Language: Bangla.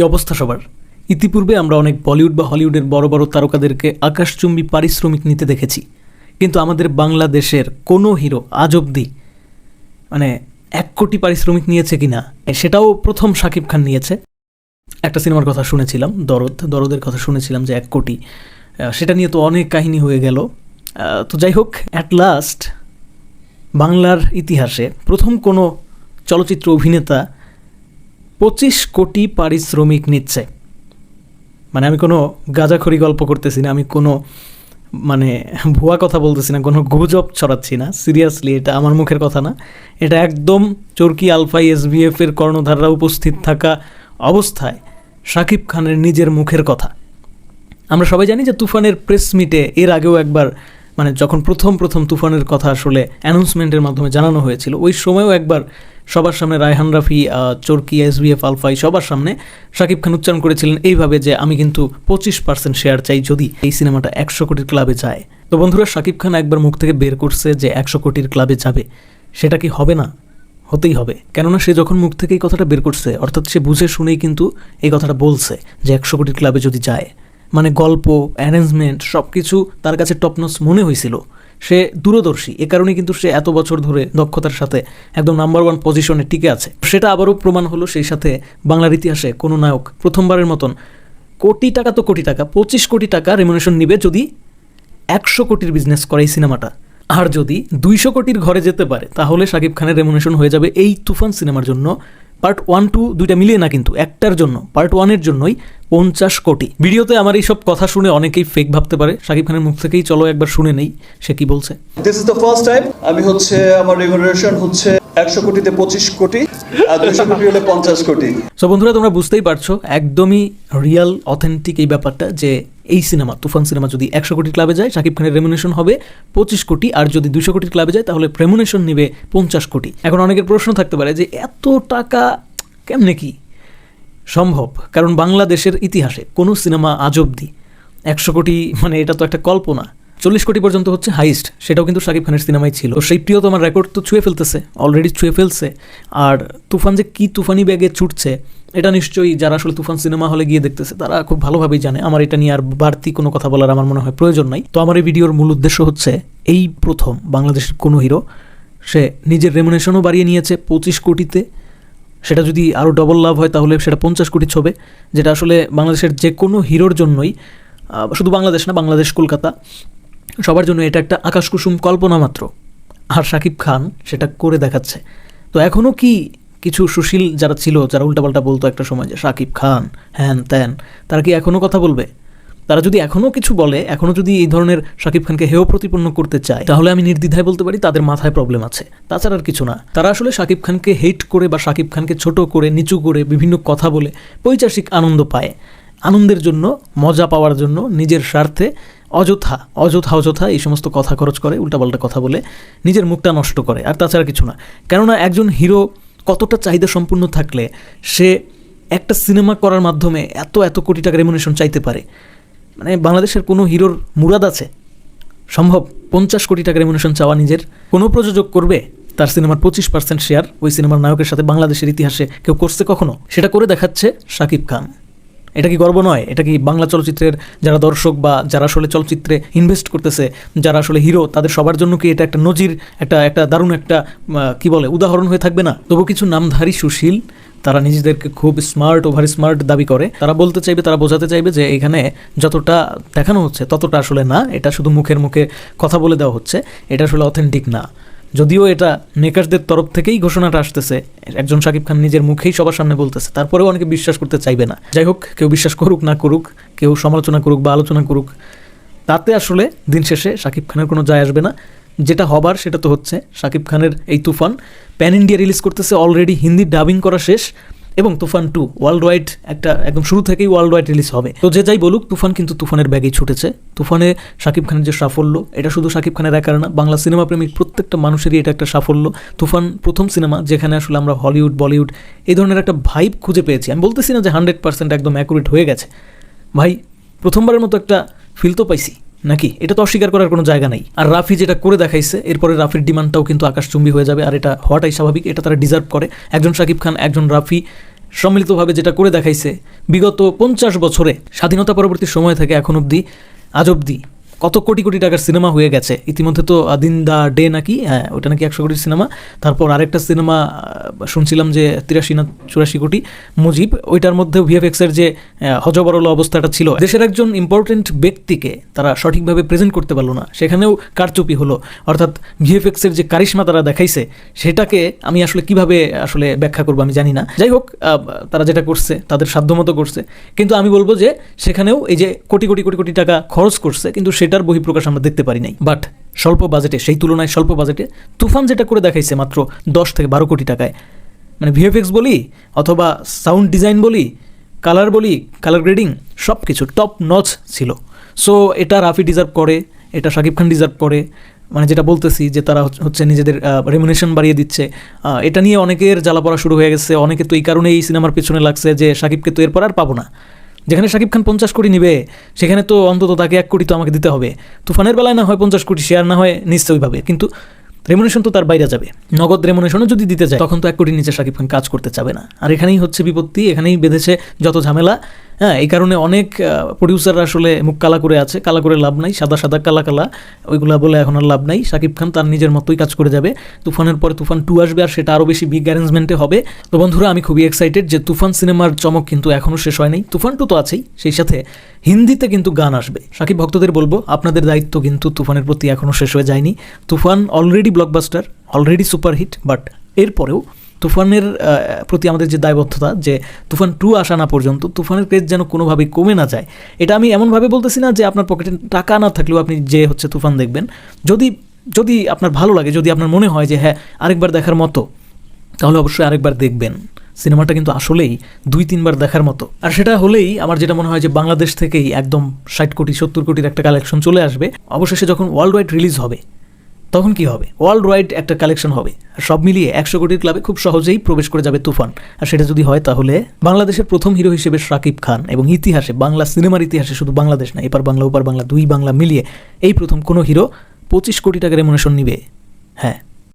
কি অবস্থা সবার? ইতিপূর্বে আমরা অনেক বলিউড বা হলিউডের বড় বড় তারকাদেরকে আকাশচুম্বী পারিশ্রমিক নিতে দেখেছি। কিন্তু আমাদের বাংলাদেশের কোনো হিরো আজ অব্দি মানে এক কোটি পারিশ্রমিক নিয়েছে কিনা, সেটাও প্রথম শাকিব খান নিয়েছে। একটা সিনেমার কথা শুনেছিলাম, দরদ, দরদের কথা শুনেছিলাম যে এক কোটি। সেটা নিয়ে তো অনেক কাহিনী হয়ে গেল। তো যাই হোক অ্যাট লাস্ট বাংলার ইতিহাসে প্রথম কোনো চলচ্চিত্র অভিনেতা পঁচিশ কোটি পারিশ্রমিক নিচ্ছে। মানে আমি কোনো গাঁজাখড়ি গল্প করতেছি না, আমি কোনো মানে ভুয়া কথা বলতেছি না, কোনো গুজব ছড়াচ্ছি না, সিরিয়াসলি এটা আমার মুখের কথা না। এটা একদম চরকি আলফাই এসবিএফ এর কর্ণধাররা উপস্থিত থাকা অবস্থায় শাকিব খানের নিজের মুখের কথা। আমরা সবাই জানি যে তুফানের প্রেস মিটে এর আগেও একবার মানে যখন প্রথম প্রথম তুফানের কথা আসলে অ্যানাউন্সমেন্টের মাধ্যমে জানানো হয়েছিল, ওই সময়ও একবার সবার সামনে রায়হান রাফি চরকি এসবিএফ আলফাই সবার সামনে শাকিব খান উচ্চারণ করেছিলেন এইভাবে যে আমি কিন্তু পঁচিশ পার্সেন্ট শেয়ার চাই যদি এই সিনেমাটা একশো কোটির ক্লাবে যায়। তো বন্ধুরা, শাকিব খান একবার মুখ থেকে বের করছে যে একশো কোটির ক্লাবে যাবে। সেটা কি হবে না? হতেই হবে। কেননা সে যখন মুখ থেকে এই কথাটা বের করছে, অর্থাৎ সে বুঝে শুনেই কিন্তু এই কথাটা বলছে যে একশো কোটির ক্লাবে যদি যায়। মানে গল্প অ্যারেঞ্জমেন্ট সব কিছু তার কাছে টপনস মনে হয়েছিল। সে দূরদর্শী। এ কারণে কিন্তু সে এত বছর ধরে দক্ষতার সাথে একদম নাম্বার ওয়ান পজিশনে টিকে আছে। সেটা আবারও প্রমাণ হলো সেই সাথে বাংলার ইতিহাসে কোনো নায়ক প্রথমবারের মতন কোটি টাকা তো কোটি টাকা, পঁচিশ কোটি টাকা রেমুনেশন নিবে যদি একশো কোটির বিজনেস করে এই সিনেমাটা। আর যদি দুইশো কোটির ঘরে যেতে পারে, তাহলে শাকিব খানের রেমুনেশন হয়ে যাবে এই তুফান সিনেমার জন্য পার্ট ওয়ান টু দুইটা মিলিয়ে না কিন্তু একটার জন্য পার্ট ওয়ানের জন্যই পঞ্চাশ কোটি। ভিডিওতে আমার এই সব কথা শুনে অনেকেই ফেক ভাবতে পারে। শাকিব খানের মুখ থেকেই চলো একবার শুনে নেই সে কি বলছে। This is the first time আমি হচ্ছে আমার হচ্ছে একশো কোটিতে পঁচিশ কোটি আর দুশো কোটি হলে পঞ্চাশ কোটি। সো বন্ধুরা তোমরা বুঝতেই পারছ একদমই রিয়াল অথেন্টিক এই ব্যাপারটা যে এই সিনেমা, তুফান সিনেমা যদি একশো কোটি ক্লাবে যায়, শাকিব খানের রেমুনেশন হবে পঁচিশ কোটি, আর যদি দুশো কোটির ক্লাবে যায়, তাহলে রেমুনেশন নেবে পঞ্চাশ কোটি। এখন অনেকের প্রশ্ন থাকতে পারে যে এত টাকা কেমনে কি? সম্ভব, কারণ বাংলাদেশের ইতিহাসে কোনো সিনেমা আজ অব্দি একশো কোটি মানে এটা তো একটা কল্পনা। চল্লিশ কোটি পর্যন্ত হচ্ছে হাইস্ট, সেটাও কিন্তু শাকিব খানের সিনেমাই ছিল। সেই প্রিয় তোমার রেকর্ড তো ছুঁয়ে ফেলতেছে অলরেডি ছুঁয়ে ফেলছে। আর তুফান যে কি তুফানি ব্যাগে ছুটছে, এটা নিশ্চয়ই যারা আসলে তুফান সিনেমা হলে গিয়ে দেখতেছে, তারা খুব ভালোভাবেই জানে। আমার এটা নিয়ে আর বাড়তি কোনো কথা বলার আমার মনে হয় প্রয়োজন নাই। তো আমার এই ভিডিওর মূল উদ্দেশ্য হচ্ছে, এই প্রথম বাংলাদেশের কোনো হিরো, সে নিজের রেমুনেশনও বাড়িয়ে নিয়েছে পঁচিশ কোটিতে। সেটা যদি আরও ডবল লাভ হয়, তাহলে সেটা পঞ্চাশ কোটি ছবে। যেটা আসলে বাংলাদেশের যে কোনো হিরোর জন্যই শুধু বাংলাদেশ না, বাংলাদেশ কলকাতা। সবার জন্য এটা একটা আকাশকুসুম কল্পনা মাত্র। আর শাকিব খান সেটা করে দেখাচ্ছে। তো এখনও কি কিছু সুশীল যারা ছিল, যারা উল্টাপাল্টা বলতো একটা সময় যে শাকিব খান, হ্যান ত্যান, তারা কি এখনও কথা বলবে? তারা যদি এখনও কিছু বলে এখনও যদি এই ধরনের শাকিব খানকে হেয় প্রতিপন্ন করতে চায়, তাহলে আমি নির্দ্বিধায় বলতে পারি তাদের মাথায় প্রবলেম আছে। তাছাড়া আর কিছু না। তারা আসলে শাকিব খানকে হেট করে বা শাকিব খানকে ছোট করে, নিচু করে বিভিন্ন কথা বলে পৈচাসিক আনন্দ পায়। আনন্দের জন্য, মজা পাওয়ার জন্য, নিজের স্বার্থে অযথা অযথা অযথা এই সমস্ত কথা খরচ করে, উল্টাপাল্টা কথা বলে নিজের মুখটা নষ্ট করে। আর তাছাড়া কিছু না। কেননা একজন হিরো কতটা চাহিদা সম্পূর্ণ থাকলে সে একটা সিনেমা করার মাধ্যমে এত এত কোটি টাকা রেমুনেশন চাইতে পারে? মানে বাংলাদেশের কোনো হিরোর মুরাদ আছে? সম্ভব পঞ্চাশ কোটি টাকা রেমুনেশন চাওয়া নিজের? কোনো প্রযোজক করবে? তার সিনেমার পঁচিশ পার্সেন্ট শেয়ার ওই সিনেমার নায়কের সাথে বাংলাদেশের ইতিহাসে কেউ করছে কখনো? সেটা করে দেখাচ্ছে শাকিব খান। এটা কি গর্ব নয়? এটা কি বাংলা চলচ্চিত্রের যারা দর্শক বা যারা আসলে চলচ্চিত্রে ইনভেস্ট করতেছে, যারা আসলে হিরো তাদের সবার জন্য কি এটা একটা নজির, একটা একটা দারুণ একটা কি বলে, উদাহরণ হয়ে থাকবে না? তবু কিছু নামধারী সুশীল, তারা নিজেদেরকে খুব স্মার্ট ওভার স্মার্ট দাবি করে। তারা বলতে চাইবে, তারা বোঝাতে চাইবে যে এখানে যতটা দেখানো হচ্ছে, ততটা আসলে না। এটা শুধু মুখের মুখে কথা বলে দেওয়া হচ্ছে। এটা আসলে অথেন্টিক না। যদিও এটা মেকারদের তরফ থেকেই ঘোষণাটা আসতেছে, একজন শাকিব খান নিজের মুখেই সবার সামনে বলতেছে, তারপরেও অনেকে বিশ্বাস করতে চাইবে না। যাই হোক, কেউ বিশ্বাস করুক না করুক, কেউ সমালোচনা করুক বা আলোচনা করুক, তাতে আসলে দিন শেষে শাকিব খানের কোনো যায় আসবে না। যেটা হবার সেটা তো হচ্ছে শাকিব খানের এই তুফান, প্যান ইন্ডিয়া রিলিজ করতেছে অলরেডি, হিন্দি ডাবিং করা শেষ এবং তুফান টু ওয়ার্ল্ড ওয়াইড একটা একদম শুরু থেকেই ওয়ার্ল্ড ওয়াইড রিলিজ হবে। তো যে যাই বলুক, তুফান কিন্তু তুফানের ব্যাগেই ছুটেছে। তুফানে শাকিব খানের যে সাফল্য, এটা শুধু শাকিব খানের একার না, বাংলা সিনেমা প্রেমিক প্রত্যেকটা মানুষেরই এটা একটা সাফল্য। তুফান প্রথম সিনেমা যেখানে আসলে আমরা হলিউড বলিউড এই ধরনের একটা ভাইব খুঁজে পেয়েছি। আমি বলতেছি না যে হান্ড্রেড পার্সেন্ট একদম অ্যাকুরেট হয়ে গেছে। ভাই, প্রথমবারের মতো একটা ফিল তো পাইছি, নাকি? এটা তো অস্বীকার করার কোনো জায়গা নাই। আর রাফি যেটা করে দেখাইছে, এরপরে রাফির ডিমান্ডটাও কিন্তু আকাশচুম্বী হয়ে যাবে, আর এটা হওয়াটাই স্বাভাবিক, এটা তারা ডিজার্ভ করে। একজন শাকিব খান, একজন রাফি সম্মিলিতভাবে যেটা করে দেখাইছে, বিগত পঞ্চাশ বছরে স্বাধীনতা পরবর্তী সময় থেকে এখন অবধি, আজ অবধি। কত কোটি কোটি টাকার সিনেমা হয়ে গেছে। ইতিমধ্যে তো দিন দা ডে নাকি? হ্যাঁ ওটা নাকি একশো কোটির সিনেমা। তারপর আরেকটা সিনেমা শুনছিলাম যে তিরাশি না চুরাশি কোটি, মুজিব। ওইটার মধ্যে ভিএফএক্সের যে হজবরল অবস্থাটা ছিল, দেশের একজন ইম্পর্টেন্ট ব্যক্তিকে তারা সঠিকভাবে প্রেজেন্ট করতে পারল না। সেখানেও কারচুপি হলো। অর্থাৎ ভিএফএক্সের যে কারিশমা তারা দেখাইছে, সেটাকে আমি আসলে কীভাবে, আসলে ব্যাখ্যা করব আমি জানি না। যাই হোক তারা যেটা করছে, তাদের সাধ্যমতো করছে। কিন্তু আমি বলব যে, সেখানেও এই যে কোটি কোটি কোটি কোটি টাকা খরচ করছে, কিন্তু সেটার বহিঃপ্রকাশ আমরা দেখতে পারি নাই। বাট স্বল্প বাজেটে সেই তুলনায় স্বল্প বাজেটে তুফান যেটা করে দেখাইছে মাত্র দশ থেকে বারো কোটি টাকায়। মানে ভিএফএক্স বলি, অথবা সাউন্ড ডিজাইন বলি কালার বলি কালার গ্রেডিং সব কিছু টপ নচ ছিল। সো এটা রাফি ডিজার্ভ করে, এটা শাকিব খান ডিজার্ভ করে। মানে যেটা বলতেছি যে তারা হচ্ছে- নিজেদের রেমুনেশন বাড়িয়ে দিচ্ছে। এটা নিয়ে অনেকের জ্বালা পড়া শুরু হয়ে গেছে। অনেকে তো এই কারণে এই সিনেমার পেছনে লাগছে যে শাকিবকে তো এরপর আর পাবো না। যেখানে শাকিব খান পঞ্চাশ কোটি নিবে, সেখানে তো অন্তত তাকে এক কোটি তো আমাকে দিতে হবে। তুফানের বেলায় না হয় পঞ্চাশ কোটি শেয়ার না হয় নিশ্চয়ইভাবে কিন্তু রেমুনেশন তো তার বাইরে যাবে। নগদ রেমুনেশনও যদি দিতে যায়, তখন তো এক কোটি নিচে শাকিব খান কাজ করতে চাবে না। আর এখানেই হচ্ছে বিপত্তি, এখানেই বেঁধেছে যত ঝামেলা। হ্যাঁ এই কারণে অনেক প্রডিউসাররা আসলে মুখ কালা করে আছে, কালা করে লাভ নাই, সাদা সাদা কালা কালা, ওইগুলা বলে এখন আর লাভ নাই। শাকিব খান তার নিজের মতোই কাজ করে যাবে। তুফানের পরে তুফান টু আসবে আর সেটা আরও বেশি বিগ অ্যারেঞ্জমেন্টে হবে। তো বন্ধুরা, আমি খুবই এক্সাইটেড যে তুফান সিনেমার চমক কিন্তু এখনও শেষ হয় নাই। তুফান টু তো আছেই, সেই সাথে হিন্দিতে কিন্তু গান আসবে। সাকিব ভক্তদের বলব, আপনাদের দায়িত্ব কিন্তু তুফানের প্রতি এখনও শেষ হয়ে যায়নি। Toofan already blockbuster already superhit but এরপরেও তুফানের প্রতি আমাদের যে দায়বদ্ধতা, যে তুফান টু আসা না পর্যন্ত তুফানের ক্রেজ যেন কোনোভাবেই কমে না যায়। এটা আমি এমনভাবে বলতেছি না যে আপনার পকেটে টাকা না থাকলেও আপনি যে হচ্ছে তুফান দেখবেন। যদি যদি আপনার ভালো লাগে, যদি আপনার মনে হয় যে হ্যাঁ আরেকবার দেখার মতো, তাহলে অবশ্যই আরেকবার দেখবেন। সিনেমাটা কিন্তু আসলেই দুই, তিনবার দেখার মতো। আর সেটা হলেই আমার যেটা মনে হয় যে বাংলাদেশ থেকেই একদম ষাট কোটি, সত্তর কোটির একটা কালেকশন চলে আসবে। অবশেষে যখন ওয়ার্ল্ড ওয়াইড রিলিজ হবে তখন কি হবে? ওয়ার্ল্ড ওয়াইড একটা কালেকশন হবে। সব মিলিয়ে একশো কোটির ক্লাবে খুব সহজেই প্রবেশ করে যাবে তুফান। আর সেটা যদি হয় তাহলে বাংলাদেশের প্রথম হিরো হিসেবে শাকিব খান এবং ইতিহাসে, বাংলা সিনেমার ইতিহাসে শুধু বাংলাদেশ না, এপার বাংলা, ওপার বাংলা, দুই বাংলা মিলিয়ে এই প্রথম কোনো হিরো পঁচিশ কোটি টাকা রেমুনেশন নিবে। হ্যাঁ।